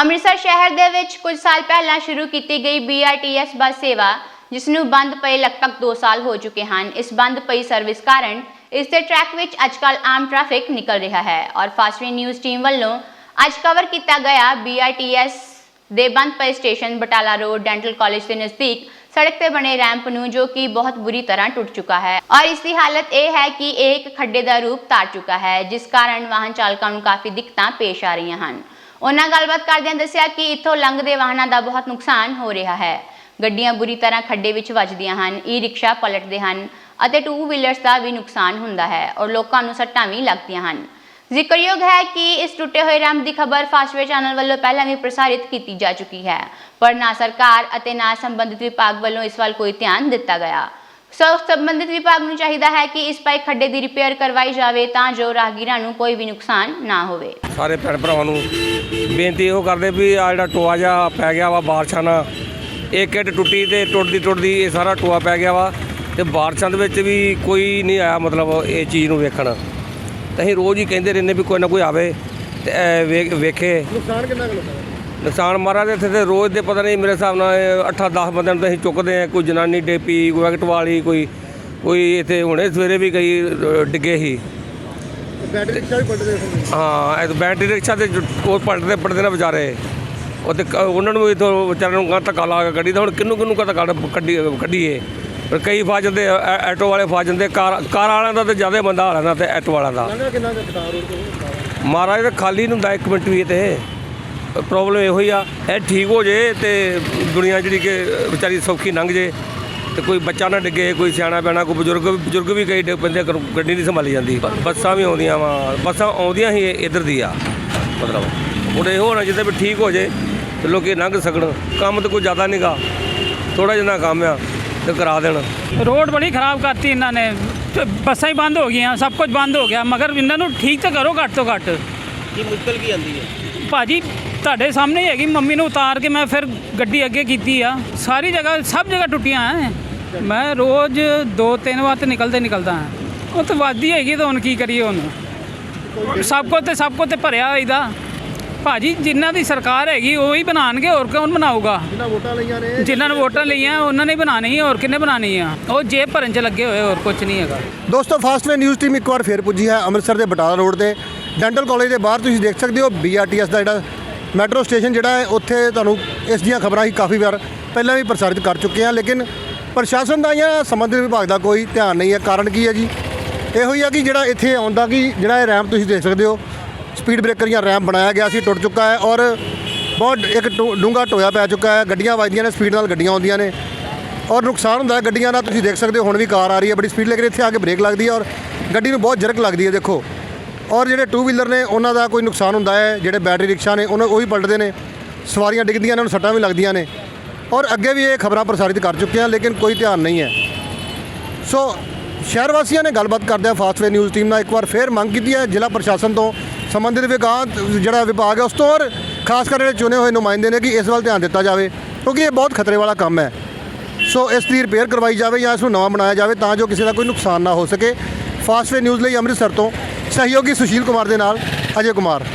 ਅੰਮ੍ਰਿਤਸਰ ਸ਼ਹਿਰ ਦੇ ਵਿੱਚ ਕੁਝ ਸਾਲ ਪਹਿਲਾਂ ਸ਼ੁਰੂ ਕੀਤੀ ਗਈ BRTS ਬੱਸ ਸੇਵਾ ਜਿਸ ਨੂੰ ਬੰਦ ਪਏ ਲਗਭਗ 2 ਸਾਲ ਹੋ ਚੁੱਕੇ ਹਨ। ਇਸ ਬੰਦ ਪਈ ਸਰਵਿਸ ਕਾਰਨ ਇਸ ਦੇ ਟਰੈਕ ਵਿੱਚ ਅੱਜਕੱਲ ਆਮ ਟ੍ਰੈਫਿਕ ਨਿਕਲ ਰਿਹਾ ਹੈ ਔਰ ਫਾਸਟਵੇ ਨਿਊਜ਼ ਟੀਮ ਵੱਲੋਂ ਅੱਜ ਕਵਰ ਕੀਤਾ ਗਿਆ BRTS ਦੇ ਬੰਦ ਪਏ station Batala road dental college ਦੇ ਨਜ਼ਦੀਕ ਸੜਕ ਤੇ ਬਣੇ ਰੈਂਪ ਨੂੰ ਜੋ ਕਿ ਬਹੁਤ ਬੁਰੀ ਤਰ੍ਹਾਂ ਟੁੱਟ ਚੁੱਕਾ ਹੈ। ਔਰ ਇਸ ਦੀ ਹਾਲਤ ਇਹ ਹੈ ਕਿ ਇਹ ਇੱਕ ਖੱਡੇ ਦਾ ਰੂਪ ਧਾਰ ਚੁੱਕਾ ਹੈ, ਜਿਸ ਕਾਰਨ ਵਾਹਨ ਚਾਲਕਾਂ ਨੂੰ ਕਾਫੀ ਦਿੱਕਤਾਂ ਪੇਸ਼ ਆ ਰਹੀਆਂ ਹਨ। ਉਹਨਾਂ ਗੱਲਬਾਤ ਕਰਦਿਆਂ ਦੱਸਿਆ ਕਿ ਇੱਥੋਂ ਲੰਘਦੇ ਵਾਹਨਾਂ ਦਾ ਬਹੁਤ ਨੁਕਸਾਨ ਹੋ ਰਿਹਾ ਹੈ। ਗੱਡੀਆਂ ਬੁਰੀ ਤਰ੍ਹਾਂ ਖੱਡੇ ਵਿੱਚ ਵੱਜਦੀਆਂ ਹਨ ਈ ਰਿਕਸ਼ਾ ਪਲਟਦੇ ਹਨ ਅਤੇ ਟੂ ਵੀਲਰਸ ਦਾ ਵੀ ਨੁਕਸਾਨ ਹੁੰਦਾ ਹੈ ਔਰ ਲੋਕਾਂ ਨੂੰ ਸੱਟਾਂ ਵੀ ਲੱਗਦੀਆਂ ਹਨ। ਜ਼ਿਕਰਯੋਗ ਹੈ ਕਿ ਇਸ ਟੁੱਟੇ ਹੋਏ ਰੈਂਪ ਦੀ ਖਬਰ ਫਾਸ਼ਵੇ ਚੈਨਲ ਵੱਲੋਂ ਪਹਿਲਾਂ ਵੀ ਪ੍ਰਸਾਰਿਤ ਕੀਤੀ ਜਾ ਚੁੱਕੀ ਹੈ, ਪਰ ਨਾ ਸਰਕਾਰ ਅਤੇ ਨਾ ਸੰਬੰਧਿਤ ਵਿਭਾਗ ਵੱਲੋਂ ਇਸ ਵੱਲ ਕੋਈ ਧਿਆਨ ਦਿੱਤਾ ਗਿਆ। ਸੋ ਸੰਬੰਧਿਤ ਵਿਭਾਗ ਨੂੰ ਚਾਹੀਦਾ ਹੈ ਕਿ ਇਸ ਪਾਈ ਖੱਡੇ ਦੀ ਰਿਪੇਅਰ ਕਰਵਾਈ ਜਾਵੇ ਤਾਂ ਜੋ ਰਾਹਗੀਰਾਂ ਨੂੰ ਕੋਈ ਵੀ ਨੁਕਸਾਨ ਨਾ ਹੋਵੇ। ਸਾਰੇ ਭੈਣ ਭਰਾਵਾਂ ਨੂੰ ਬੇਨਤੀ ਇਹੋ ਕਰਦੇ ਵੀ ਆ ਜਿਹੜਾ ਟੋਆ ਜਿਹਾ ਪੈ ਗਿਆ ਵਾ ਬਾਰਿਸ਼ਾਂ ਨਾਲ ਇੱਕ ਇੱਟ ਟੁੱਟੀ ਤੇ ਟੁੱਟਦੀ ਟੁੱਟਦੀ ਇਹ ਸਾਰਾ ਟੋਆ ਪੈ ਗਿਆ ਵਾ ਤੇ ਬਾਰਿਸ਼ਾਂ ਦੇ ਵਿੱਚ ਵੀ ਕੋਈ ਨਹੀਂ ਆਇਆ ਮਤਲਬ ਇਹ ਚੀਜ਼ ਨੂੰ ਵੇਖਣ। ਤੇ ਅਸੀਂ ਰੋਜ਼ ਹੀ ਕਹਿੰਦੇ ਰਹਿੰਦੇ ਵੀ ਕੋਈ ਨਾ ਕੋਈ ਆਵੇ ਤੇ ਇਹ ਵੇ- ਵੇਖੇ। ਨੁਕਸਾਨ ਕਿੰਨਾ ਕੁ ਲੋਕਾਂ ਦਾ? ਨੁਕਸਾਨ ਮਹਾਰਾਜ ਇੱਥੇ ਤੇ ਰੋਜ਼ ਦੇ ਪਤਾ ਨਹੀਂ ਮੇਰੇ ਹਿਸਾਬ ਨਾਲ 8-10 ਬੰਦਿਆਂ ਨੂੰ ਤਾਂ ਅਸੀਂ ਚੁੱਕਦੇ ਆ ਕੋਈ ਜਨਾਨੀ ਡੇਪੀ ਕੋਈ ਐਕਟ ਵਾਲੀ ਕੋਈ ਕੋਈ ਇੱਥੇ ਹੁਣੇ ਸਵੇਰੇ ਵੀ ਕਈ ਡਿੱਗੇ ਸੀ। ਬੈਟਰੀ ਰਿਕਸ਼ਾ ਵੀ ਪਲਟਦੇ ਹਾਂ ਇਹ ਬੈਟਰੀ ਰਿਕਸ਼ਾ ਤੇ ਉਹ ਪਲਟਦੇ ਪੜਦੇ ਨੇ ਵਿਚਾਰੇ। ਉਹ ਤੇ ਉਹਨਾਂ ਨੂੰ ਵੀ ਇਥੋਂ ਵਿਚਾਰਿਆਂ ਨੂੰ ਧੱਕਾ ਲਾ ਕੇ ਕੱਢੀ ਤਾਂ ਹੁਣ ਕਿੰਨੂੰ ਕਿੰਨੂੰ ਕਾ ਧੱਕਾ ਕੱਢੀ ਕੱਢੀਏ? ਪਰ ਕਈ ਫਸ ਜਾਂਦੇ ਆ, ਐ- ਆਟੋ ਵਾਲੇ ਫਸ ਜਾਂਦੇ ਕਾਰ ਕਾਰ ਵਾਲਿਆਂ ਦਾ ਤੇ ਜ਼ਿਆਦਾ ਬੰਦਾ ਹਾਲਾਂ ਦਾ ਤੇ ਆਟੋ ਵਾਲਿਆਂ ਦਾ। ਮਹਾਰਾਜ ਤੇ ਖਾਲੀ ਨਹੀਂ ਹੁੰਦਾ ਇੱਕ ਮਿੰਟ ਵੀ ਤੇ। ਪ੍ਰੋਬਲਮ ਇਹੋ ਹੀ ਆ ਇਹ ਠੀਕ ਹੋ ਜੇ ਤੇ ਦੁਨੀਆ ਜਿਹੜੀ ਕਿ ਵਿਚਾਰੀ ਸੌਖੀ ਲੰਘ ਜੇ ਤੇ ਕੋਈ ਬੱਚਾ ਨਾ ਡਿੱਗੇ ਕੋਈ ਸਿਆਣਾ ਪੈਣਾ ਕੋਈ ਬਜ਼ੁਰਗ ਬਜ਼ੁਰਗ ਵੀ ਕਈ ਡਿੱਗ ਪੈਂਦੇ ਗੱਡੀ ਨਹੀਂ ਸੰਭਾਲੀ ਜਾਂਦੀ। ਬੱਸਾਂ ਵੀ ਆਉਂਦੀਆਂ ਵਾ ਬੱਸਾਂ ਆਉਂਦੀਆਂ ਹੀ ਇਧਰ ਦੀ ਆ ਮਤਲਬ ਹੁਣ ਇਹ ਹੋਣਾ ਜਿੱਦਾਂ ਵੀ ਠੀਕ ਹੋ ਜੇ ਤੇ ਲੋਕੀ ਲੰਘ ਸਕਣ ਕੰਮ ਤੇ ਕੋਈ ਜ਼ਿਆਦਾ ਨਹੀਂਗਾ ਥੋੜਾ ਜਿਹਾ ਕੰਮ ਆ ਤੇ ਕਰਾ ਦੇਣ। ਰੋਡ ਬੜੀ ਖਰਾਬ ਕਰਤੀ ਇਹਨਾਂ ਨੇ ਬੱਸਾਂ ਹੀ ਬੰਦ ਹੋ ਗਈਆਂ ਸਭ ਕੁਝ ਬੰਦ ਹੋ ਗਿਆ ਮਗਰ ਇਹਨਾਂ ਨੂੰ ਠੀਕ ਤਾਂ ਕਰੋ ਘੱਟ ਤੋਂ ਘੱਟ। ਕੀ ਮੁਸ਼ਕਲ ਕੀ ਆਂਦੀ ਹੈ? ਭਾਜੀ ਤੁਹਾਡੇ ਸਾਹਮਣੇ ਹੀ ਹੈਗੀ ਮੰਮੀ ਨੂੰ ਉਤਾਰ ਕੇ ਮੈਂ ਫਿਰ ਗੱਡੀ ਅੱਗੇ ਕੀਤੀ ਆ। ਸਾਰੀ ਜਗ੍ਹਾ ਸਭ ਜਗ੍ਹਾ ਟੁੱਟੀਆਂ ਐ। ਮੈਂ ਰੋਜ਼ ਦੋ ਤਿੰਨ ਵਾਰ ਤੇ ਨਿਕਲਦੇ ਨਿਕਲਦਾ ਹਾਂ ਉਹ ਤਾਂ ਵੱਧਦੀ ਹੈਗੀ ਤਾਂ ਹੁਣ ਕੀ ਕਰੀਏ ਹੁਣ। ਸਭ ਕੁਝ ਤੇ ਸਭ ਕੁਝ ਤੇ ਭਰਿਆ ਹੋਈਦਾ ਭਾਜੀ ਜਿਨ੍ਹਾਂ ਦੀ ਸਰਕਾਰ ਹੈਗੀ ਉਹ ਹੀ ਬਣਾਉਣਗੇ ਹੋਰ ਕੌਣ ਬਣਾਊਗਾ? ਜਿਨ੍ਹਾਂ ਵੋਟਾਂ ਲਈਆਂ ਨੇ ਜਿਨ੍ਹਾਂ ਨੇ ਵੋਟਾਂ ਲਈਆਂ ਉਹਨਾਂ ਨੇ ਹੀ ਬਣਾਉਣੀ ਹੋਰ ਕਿੰਨੇ ਬਣਾਉਣੀ ਆ? ਉਹ ਜੇਬ ਭਰਨ 'ਚ ਲੱਗੇ ਹੋਏ ਹੋਰ ਕੁਝ ਨਹੀਂ ਹੈਗਾ। ਦੋਸਤੋ ਫਾਸਟਵੇ ਨਿਊਜ਼ ਟੀਮ ਇੱਕ ਵਾਰ ਫੇਰ ਪੁੱਜੀ ਹੈ ਅੰਮ੍ਰਿਤਸਰ ਦੇ ਬਟਾਲਾ ਰੋਡ ਤੇ। ਡੈਂਟਲ ਕਾਲਜ ਦੇ ਬਾਹਰ ਤੁਸੀਂ ਦੇਖ ਸਕਦੇ ਹੋ BRTS ਦਾ ਜਿਹੜਾ ਮੈਟਰੋ ਸਟੇਸ਼ਨ ਜਿਹੜਾ ਹੈ, ਉੱਥੇ ਤੁਹਾਨੂੰ ਇਸ ਦੀਆਂ ਖਬਰਾਂ ਹੀ ਕਾਫੀ ਵਾਰ ਪਹਿਲਾਂ ਵੀ ਪ੍ਰਸਾਰਿਤ ਕਰ ਚੁੱਕੇ ਹਾਂ, ਲੇਕਿਨ ਪ੍ਰਸ਼ਾਸਨ ਦਾ ਜਾਂ ਸੰਬੰਧਿਤ ਵਿਭਾਗ ਦਾ ਕੋਈ ਧਿਆਨ ਨਹੀਂ ਹੈ। ਕਾਰਨ ਕੀ ਹੈ ਜੀ? ਇਹੋ ਹੀ ਆ ਕਿ ਜਿਹੜਾ ਇੱਥੇ ਆਉਂਦਾ ਕਿ, ਜਿਹੜਾ ਇਹ ਰੈਂਪ ਤੁਸੀਂ ਦੇਖ ਸਕਦੇ ਹੋ ਸਪੀਡ ਬ੍ਰੇਕਰ ਜਾਂ ਰੈਂਪ ਬਣਾਇਆ ਗਿਆ ਸੀ, ਟੁੱਟ ਚੁੱਕਾ ਹੈ ਔਰ ਬਹੁਤ ਇੱਕ ਡੂੰਗਾ ਟੋਇਆ ਪੈ ਚੁੱਕਾ ਹੈ, ਗੱਡੀਆਂ ਵੱਜਦੀਆਂ ਨੇ ਸਪੀਡ ਨਾਲ ਗੱਡੀਆਂ ਆਉਂਦੀਆਂ ਨੇ ਔਰ ਨੁਕਸਾਨ ਹੁੰਦਾ ਗੱਡੀਆਂ ਦਾ, ਤੁਸੀਂ ਦੇਖ ਸਕਦੇ ਹੋ, ਹੁਣ ਵੀ ਕਾਰ ਆ ਰਹੀ ਹੈ, ਬੜੀ ਸਪੀਡ ਲੇਕਿਨ ਇੱਥੇ ਆ ਕੇ ਬ੍ਰੇਕ ਲੱਗਦੀ ਹੈ ਔਰ ਗੱਡੀ ਨੂੰ ਬਹੁਤ ਜਰਕ ਲੱਗਦੀ ਹੈ, ਦੇਖੋ। ਔਰ ਜਿਹੜੇ ਟੂ ਵੀਲਰ ਨੇ, ਉਹਨਾਂ ਦਾ ਕੋਈ ਨੁਕਸਾਨ ਹੁੰਦਾ ਹੈ, ਜਿਹੜੇ ਬੈਟਰੀ ਰਿਕਸ਼ਾ ਨੇ, ਉਹਨਾਂ ਉਹ ਵੀ ਪਲਟਦੇ ਨੇ। ਸਵਾਰੀਆਂ ਡਿੱਗਦੀਆਂ ਇਹਨਾਂ ਨੂੰ ਸੱਟਾਂ ਵੀ ਲੱਗਦੀਆਂ ਨੇ। ਔਰ ਅੱਗੇ ਵੀ ਇਹ ਖਬਰਾਂ ਪ੍ਰਸਾਰਿਤ ਕਰ ਚੁੱਕੇ ਹਾਂ, ਲੇਕਿਨ ਕੋਈ ਧਿਆਨ ਨਹੀਂ ਹੈ। ਸੋ ਸ਼ਹਿਰ ਵਾਸੀਆਂ ਨੇ ਗੱਲਬਾਤ ਕਰਦਿਆਂ ਫਾਸਟਵੇ ਨਿਊਜ਼ ਟੀਮ ਨਾਲ ਇੱਕ ਵਾਰ ਫੇਰ ਮੰਗ ਕੀਤੀ ਹੈ, ਜ਼ਿਲ੍ਹਾ ਪ੍ਰਸ਼ਾਸਨ ਤੋਂ ਸੰਬੰਧਿਤ ਵਿਭਾਗ ਜਿਹੜਾ ਵਿਭਾਗ ਹੈ, ਉਸ ਤੋਂ ਔਰ ਖਾਸ ਕਰ ਜਿਹੜੇ ਚੁਣੇ ਹੋਏ ਨੁਮਾਇੰਦੇ ਨੇ ਕਿ ਇਸ ਵੱਲ ਧਿਆਨ ਦਿੱਤਾ ਜਾਵੇ, ਕਿਉਂਕਿ ਇਹ ਬਹੁਤ ਖਤਰੇ ਵਾਲਾ ਕੰਮ ਹੈ। ਸੋ ਇਸ ਦੀ ਰਿਪੇਅਰ ਕਰਵਾਈ ਜਾਵੇ ਜਾਂ ਇਸ ਨੂੰ ਨਵਾਂ ਬਣਾਇਆ ਜਾਵੇ ਤਾਂ ਜੋ ਕਿਸੇ ਦਾ ਕੋਈ ਨੁਕਸਾਨ ਨਾ ਹੋ ਸਕੇ। ਫਾਸਟਵੇ ਨਿਊਜ਼ ਲਈ ਅੰਮ੍ਰਿਤਸਰ ਤੋਂ ਸਹਿਯੋਗੀ ਸੁਸ਼ੀਲ ਕੁਮਾਰ ਦੇ ਨਾਲ ਅਜੇ ਕੁਮਾਰ।